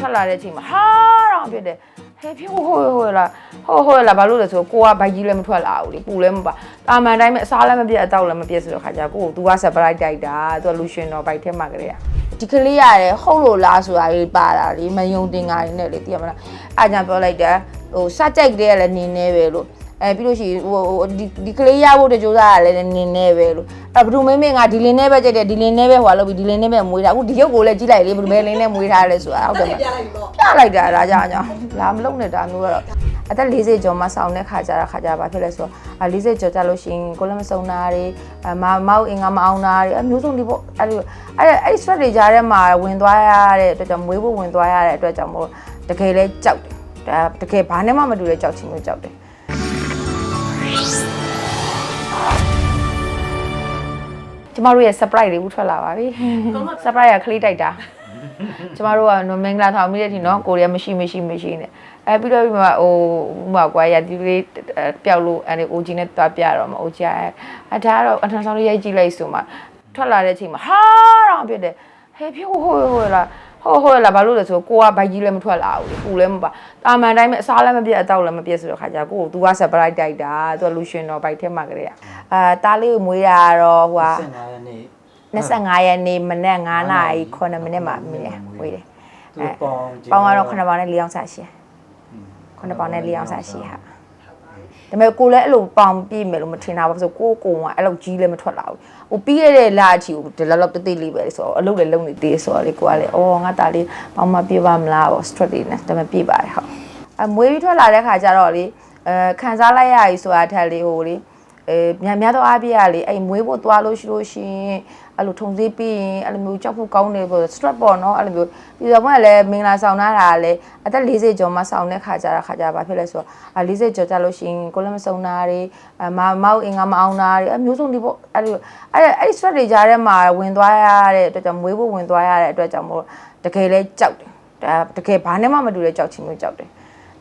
ထွက်လာတဲ့အချိန်မှာဟာတော့ဖြစ်တယ်ဟဲ့ဖြစ်ဟိုဟိုဟိုလာဟိုဟိုလာဘာလို့လဲဆိုကိုကဘိုက်ကြီးလည်းမထွက်လာဘူးလေပူလည်းမပါတာမန်တိုင်းပဲအစားလည်းမပြတ်အတောက်လည်းမပြတ်ဆိုတော့ခါကြကိုက तू က surprise တိုက်တာ तू ကလူရှင်တော့ဘိုက်ထဲမှာကလေးอ่ะဒီကလေးရတယ်ဟုတ်လို့လားဆိုတာလေးပါတာလေမယုံတင်ငါရင်းနဲ့လေသိရမလားအားကြောင့်ပြောလိုက်တာဟိုစကြိုက်တဲ့ကလည်းနင်းနေပဲလို့ အဲပြီးလို့ရှိရင်ဟိုဟိုဒီဒီကလေးရဖို့တကြိုးစားရလဲနင်းနေပဲလို့အဲဘယ်သူမင်းမင်းကဒီလင်းနဲ့ပဲကြိုက်တယ်ဒီလင်းနဲ့ပဲဟွာလို့ပြီးဒီလင်းနဲ့ပဲမွေးတာအခုဒီရုပ်ကိုလည်းကြည့်လိုက်လေဘယ်သူမဲလင်းနဲ့မွေးထားလဲဆိုတာဟုတ်တယ်မလားပြလိုက်ပြီပေါ့ပြလိုက်တာဒါကြောင့်ကြောင့်လာမလုံနေတာမျိုးကတော့အသက်40ကျော်မှဆောင်းတဲ့ခါကြတာခါကြဘာဖြစ်လဲဆိုတော့အ40ကျော်ကြလို့ရှိရင်ကိုလည်းမစုံတာတွေအမမောက်အင်္ဂါမအောင်တာတွေအမျိုးစုံဒီပေါ့အဲ့လိုအဲ့အဲ့ stress တွေကြားထဲမှာဝင်သွားရတဲ့အတွက်ကြောင့်မွေးဖို့ဝင်သွားရတဲ့အတွက်ကြောင့်မို့တကယ်လဲကြောက်တယ်ဒါတကယ်ဘာနဲ့မှမတူတဲ့ကြောက်ချင်းမျိုးကြောက်တယ် ကျမတို့ရဲ့ surprise တွေဘူးထွက်လာပါပြီ surprise ကခလေးတိုက်တာကျမတို့ကနော်မင်္ဂလာဆောင်မိတဲ့အထိနော်ကိုရီးယားမရှိမရှိမရှိနဲ့အဲပြီးတော့ပြီးမှဟိုဥမာကွာရဒီလေးပျောက်လို့အဲ OG နဲ့တွားပြတော့မှ OG အဲဒါကတော့အထန်ဆောင်လေးရိုက်ကြည့်လိုက်ဆိုမှထွက်လာတဲ့အချိန်မှာဟာတော့ဖြစ်တယ်ဟဲ့ဖြစ်ဟိုဟိုဟိုလာ ဟိုဟိုလာဘာလို့လဲဆိုကိုကဘိုက်ကြီးလည်းမထွက်လာဘူးလေပူလည်းမပါတာမန်တိုင်းပဲအစားလည်းမပြတ်အတောက်လည်းမပြတ်ဆိုတော့ခါကြကိုက तू က surprise တိုက်တာ तू ကလူရှင်တော့ဘိုက်ထဲမှာကလေးอ่ะအာတားလေးကိုမွေးတာတော့ဟိုဟာ 15ရက်နေ့ 25ရက်နေ့မနက်9နာရီ9မိနစ်မှာမြင်ဝေးတယ် သူပေါင်း ပေါင်းကတော့9ပေါင်နဲ့4အောင်စားရှိ9ပေါင်နဲ့4အောင်စားရှိဟာ ဒါပေမဲ့ကိုလည်းအဲ့လိုပေါင်ပြည့်မယ်လို့မထင်တာပါဆိုကိုကိုကအဲ့လိုကြီးလည်းမထွက်လာဘူးဟိုပြီးရတဲ့လာအချီကိုဒီလောက်လောက်တိတ်တိတ်လေးပဲဆိုတော့အလုပ်လည်းလုပ်နေသေးဆိုတော့လေကိုကလည်းအော်ငါတာလေးပေါင်မပြပါမလားပေါ့ stress လေးနဲ့ဒါပေမဲ့ပြပါတယ်ဟုတ်အမွေးပြီးထွက်လာတဲ့ခါကျတော့လေအဲခံစားလိုက်ရပြီဆိုတာထက်လေဟိုလေအဲများများတော့အားပြရလေအဲ့မွေးဖို့သွားလို့ရှိလို့ရှိရင် အဲ့လိုထုံသေးပြီးရင်အဲ့လိုမျိုးကြောက်ဖို့ကောင်းတယ်ပေါ့ stress ပေါ့နော်အဲ့လိုမျိုးပြီးတော့မှလည်းမင်္ဂလာဆောင်ထားတာလည်းအသက်40ကျော်မှဆောင်တဲ့ခါကြတာခါကြဘာဖြစ်လဲဆိုတော့အာ40ကျော်ကြလို့ရှိရင်ကိုလည်းမဆောင်တာတွေအမမောက်အင်္ဂါမအောင်တာတွေအမျိုးစုံဒီပေါ့အဲ့လိုအဲ့အဲ့ stress တွေကြားထဲမှာဝင်သွားရတဲ့အတွက်ကြောင့်မွေးဖို့ဝင်သွားရတဲ့အတွက်ကြောင့်မို့တကယ်လဲကြောက်တယ်ဒါတကယ်ဘာနဲ့မှမတူတဲ့ကြောက်ချင်းမျိုးကြောက်တယ်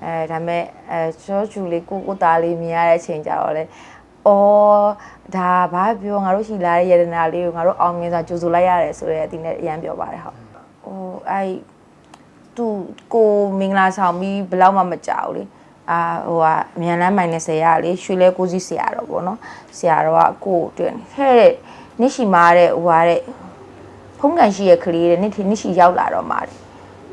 အဲဒါမဲ့အဲချောချူလေးကိုကိုသားလေးမြင်ရတဲ့အချိန်ကြတော့လေ အော်ဒါဘာပြောငါတို့ရှိလာတဲ့ယတနာလေးကိုငါတို့အောင်မြင်စွာကြိုဆိုလိုက်ရတယ်ဆိုတဲ့အတင်းနဲ့အရန်ပြောပါတယ်ဟုတ်ဟိုအဲ့သူကိုမင်္ဂလာဆောင်ပြီးဘယ်လောက်မှမကြောက်လေအာဟိုကအမြန်လမ်းမိုင်20ရလေရွှေလဲကိုစီဆရာတော်ပေါ့နော်ဆရာတော်ကကိုကိုတွေ့နေဟဲ့တဲ့နိရှိမာတဲ့ဟိုဟာတဲ့ဖုံးကန်ရှိရဲ့ကလေးတဲ့နိနိရှိရောက်လာတော့မှာတဲ့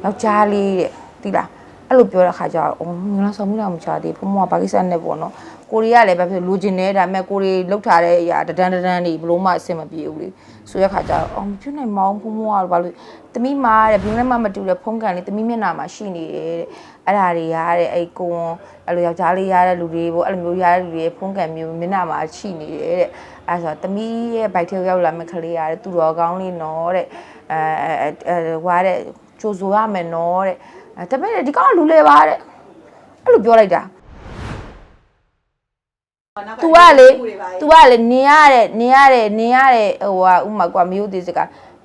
ယောက်ျားလေးတဲ့သိလား အဲ့လိုပြောတဲ့ခါကျတော့အော်မင်္ဂလာဆောင်ပြီးတော့မချသေးဘူးဘုံမပါကိစ္စနဲ့ပေါ့နော်ကိုရီးယားလည်းပဲဖြစ်လိုချင်တယ်ဒါပေမဲ့ကိုရီလောက်ထားတဲ့အရာတဒန်းတဒန်းနေဘလို့မှအဆင်မပြေဘူးလေဆိုတဲ့ခါကျတော့အော်မဖြစ်နိုင်မအောင်ဘုံမကတော့ဘာလို့တမိမာတဲ့ဘင်းလည်းမမတူတဲ့ဖုံးကန်လေးတမိမျက်နှာမှာရှိနေတယ်တဲ့အဲ့ဒါတွေရတဲ့အဲ့ကိုဝန်အဲ့လိုယောက်ျားလေးရတဲ့လူတွေပေါ့အဲ့လိုမျိုးရတဲ့လူတွေဖုံးကန်မျိုးမျက်နှာမှာရှိနေတယ်တဲ့အဲ့ဆိုတမိရဲ့ဘိုက်ထဲရောက်လာမဲ့ကလေးရတဲ့သူတော်ကောင်းလေးနော်တဲ့အဲအဲဟွာတဲ့ကြိုးဆိုရမယ်နော်တဲ့ အဲတပည့်ဒီကောင်ကလူလေပါတဲ့အဲ့လိုပြောလိုက်တာ तू ကလေ तू ကလေနင်ရတဲ့နင်ရတဲ့နင်ရတဲ့ဟိုဟာဥမာကွာမျိုးသေးစက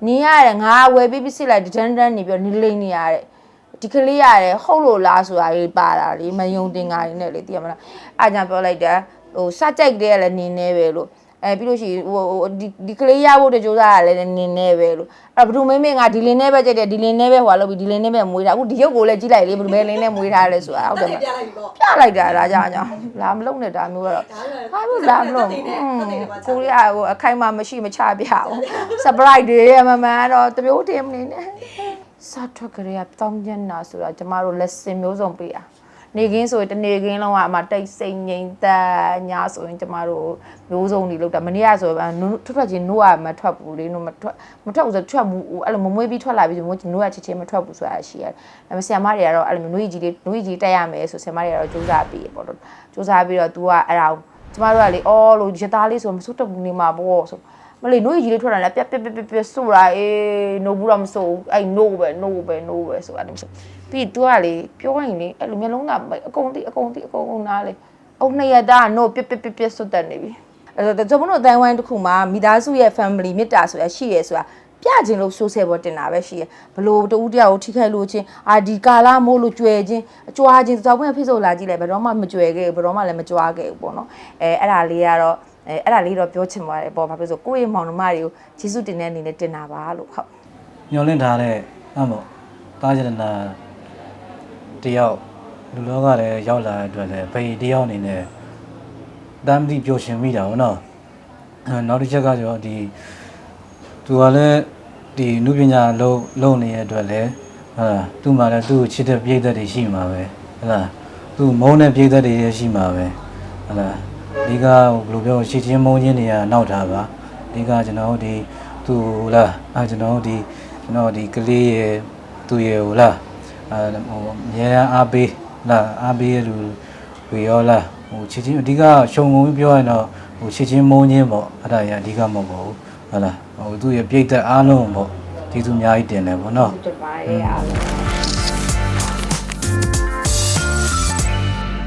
နင်ရတဲ့ငါဝယ်ပြီးပြစ်လိုက်တန်းတန်းနေပြီးနေလိမ့်နေရတဲ့ဒီကလေးရတယ်ဟုတ်လို့လားဆိုတာလေးပါတာလေမယုံတင်ငါရင်းနဲ့လေသိရမလားအားကြောင့်ပြောလိုက်တာဟိုစကြိုက်တဲ့ကလည်းနင်နေပဲလို့ အဲပြီးလို့ရှိရင်ဟိုဟိုဒီဒီကလေးရဖို့တကြိုးစားရလဲနင်းနေပဲလို့အဲ့ဘယ်သူမင်းမင်းကဒီလင်းနဲ့ပဲကြိုက်တယ်ဒီလင်းနဲ့ပဲဟွာလို့ပြီးဒီလင်းနဲ့ပဲမွေးတာအခုဒီရုပ်ကိုလည်းကြည့်လိုက်လေဘယ်သူမဲလင်းနဲ့မွေးထားလဲဆိုတာဟုတ်တယ်မပြလားလိုက်ပြီပေါ့ပြလိုက်တာဒါကြောင့်ကြောင့်လာမလုံနေတာမျိုးကတော့ဒါလည်းဘာလို့လာမလို့ကိုရီးယားဟိုအခိုင်အမာမရှိမချပြအောင် surprise တွေရမမှန်တော့တမျိုးတင်မနေနဲ့စားထွက်ကြရတောင်းကျင်တာဆိုတာကျမတို့ lesson မျိုးစုံပေးတာ နေကင်းဆိုရင်တနေကင်းလုံးကအမတိတ်စိတ်ငြိမ်သက်ညာဆိုရင်ကျမတို့မျိုးစုံတွေလောက်တာမနေ့ကဆိုရင်ထွက်ထွက်ချင်းနိုးကမထွက်ဘူးလေနိုးမထွက်မထွက်ဘူးဆိုထွက်မှုအဲ့လိုမမွေးပြီးထွက်လာပြီးဆိုနိုးကချစ်ချင်းမထွက်ဘူးဆိုတာရှိရတယ်ဒါပေမဲ့ဆရာမတွေကတော့အဲ့လိုမျိုးနှွေးကြီးလေးနှွေးကြီးတက်ရမယ်ဆိုဆရာမတွေကတော့စူးစမ်းပြီးပေါ့တော့စူးစမ်းပြီးတော့ तू ကအဲ့ဒါကျမတို့ကလေအော်လို့ရသားလေးဆိုမစိုးတက်ဘူးနေမှာပေါ့ဆိုမလေးနှွေးကြီးလေးထွက်လာလဲပြက်ပြက်ပြက်ပြက်ဆိုတာအေးနိုးဘူးတော့မစိုးအဲ့နိုးပဲနိုးပဲနိုးပဲဆိုအဲ့လိုဆို ပြီး तू ကလေပြောရင်လေအဲ့လိုမျိုးလုံးသားအကုန်တိအကုန်တိအကုန်ကုန်နားလေအုံနှစ်ရသားနို့ပြက်ပြက်ပြက်ပြက်စွတ်တက်နေပြီအဲ့တော့ကျွန်တော်တို့အတိုင်းဝိုင်းတစ်ခုမှာမိသားစုရဲ့ family မေတ္တာဆိုတာရှိရဲဆိုတာပြခြင်းလို့ social ပေါ်တင်တာပဲရှိရဘလို့တူတယောက်ကိုထိခိုက်လို့ချင်းအာဒီကာလာမို့လို့ကြွယ်ချင်းအကြွားချင်းစောက်ပွင့်ဖိစုပ်လာကြည့်လိုက်ဘယ်တော့မှမကြွယ်ခဲ့ဘူးဘယ်တော့မှလည်းမကြွားခဲ့ဘူးပေါ့နော်အဲအဲ့ဒါလေးကတော့အဲအဲ့ဒါလေးတော့ပြောချင်ပါတယ်ပေါ့ဘာဖြစ်လို့ဆိုကိုယ့်ရဲ့မောင်နှမတွေကိုဂျေစုတင်တဲ့အနေနဲ့တင်တာပါလို့ဟုတ်ညှော်လင့်ထားတဲ့အဲ့မို့တားကျရနာ တယောက်လူလောကလည်းရောက်လာတဲ့အတွက်လည်းဖေတယောက်အနေနဲ့တမ်းပြီးပျော်ရွှင်မိတာဗောနော်အဲနောက်တစ်ချက်ကကျတော့ဒီသူကလည်းဒီနုပညာလုံးလုံးနေတဲ့အတွက်လည်းဟာသူ့မှာလည်းသူ့ကိုချစ်တဲ့ပြိသက်တွေရှိမှာပဲဟုတ်လားသူ့မုန်းတဲ့ပြိသက်တွေလည်းရှိမှာပဲဟုတ်လားဒီကဟိုဘယ်လိုပြောရှစ်ချင်းမုန်းချင်းတွေကနောက်တာပါဒီကကျွန်တော်တို့ဒီသူဟိုလားအဲကျွန်တော်တို့ဒီကျွန်တော်ဒီကလေးရဲ့သူရဲ့ဟိုလား အဲဟိုအများအားပေးလားအားပေးရလူဝေရောလားဟိုချစ်ချင်းအဓိကရှုံငုံပြောရင်တော့ဟိုချစ်ချင်းမုန်းချင်းပေါ့အဲ့ဒါကြီးအဓိကမဟုတ်ပါဘူးဟုတ်လားဟိုသူ့ရဲ့ပြိသက်အားလုံးပေါ့ကျေးဇူးအများကြီးတင်တယ်ပေါ့နော်ဒီပါရဲ့အားလုံး